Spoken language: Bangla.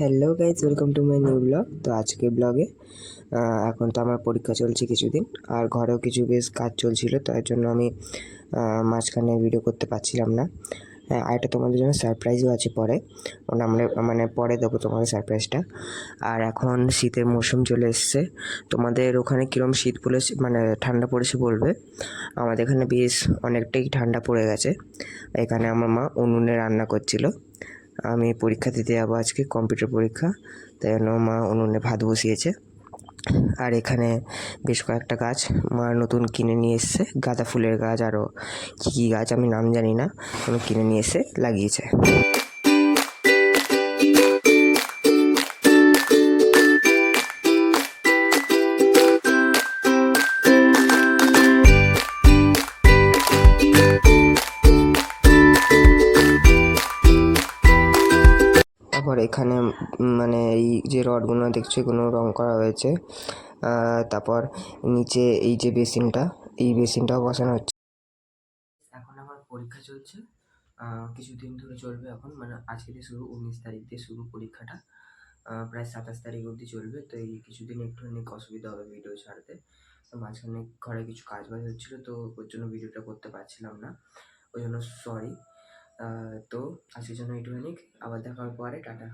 Hello guys welcome to my new blog তো আজকে ব্লগে এখন তো আমার পরীক্ষা চলছে কিছুদিন, আর ঘরেও কিছু বেশ কাজ চলছিল তার জন্য আমি মাঝখানে ভিডিও করতে পারছিলাম না। হ্যাঁ আর একটা তোমাদের জন্য সারপ্রাইজও আছে পরে। আমরা মানে পরে দেবো তোমাদের সারপ্রাইজটা আর এখন শীতের মৌসুম চলে এসছে। তোমাদের ওখানে কীরকম শীত পড়েছে মানে ঠান্ডা পড়েছে বলবে? আমাদের এখানে বেশ অনেকটাই ঠান্ডা পড়ে গেছে। এখানে আমার মা উনুনে রান্না করছিল। আমি পরীক্ষা দিতে যাব আজকে কম্পিউটার পরীক্ষা। তাই জন্য মা উনুনে ভাত বসিয়েছে। আর এখানে বেশ কয়েকটা গাছ মা নতুন কিনে নিয়ে এসছে। গাঁদা ফুলের গাছ আরও কী কী গাছ আমি নাম জানি না আমি কিনে নিয়ে এসে লাগিয়েছে। তারপর এখানে মানে এই যে রডগুলো দেখছ, এগুলো রং করা হয়েছে। তারপর নিচে এই যে বেসিনটা, এই বেসিনটাও বসানো হচ্ছে। এখন আমার পরীক্ষা চলছে। কিছুদিন ধরে চলবে এখন মানে আজকে দিয়ে শুরু, উনিশ তারিখ দিয়ে শুরু পরীক্ষাটা। প্রায় সাতাশ তারিখ অবধি চলবে, তো এই কিছুদিন একটুখানি অসুবিধা হবে ভিডিও ছাড়তে। তো মাঝখানে ঘরে কিছু কাজ বাজ হচ্ছিল, তো ওর জন্য ভিডিওটা করতে পারছিলাম না। ওই জন্য সরি তো আজকের জন্য একটুখানি আবার দেখা হবে পরে টাটা।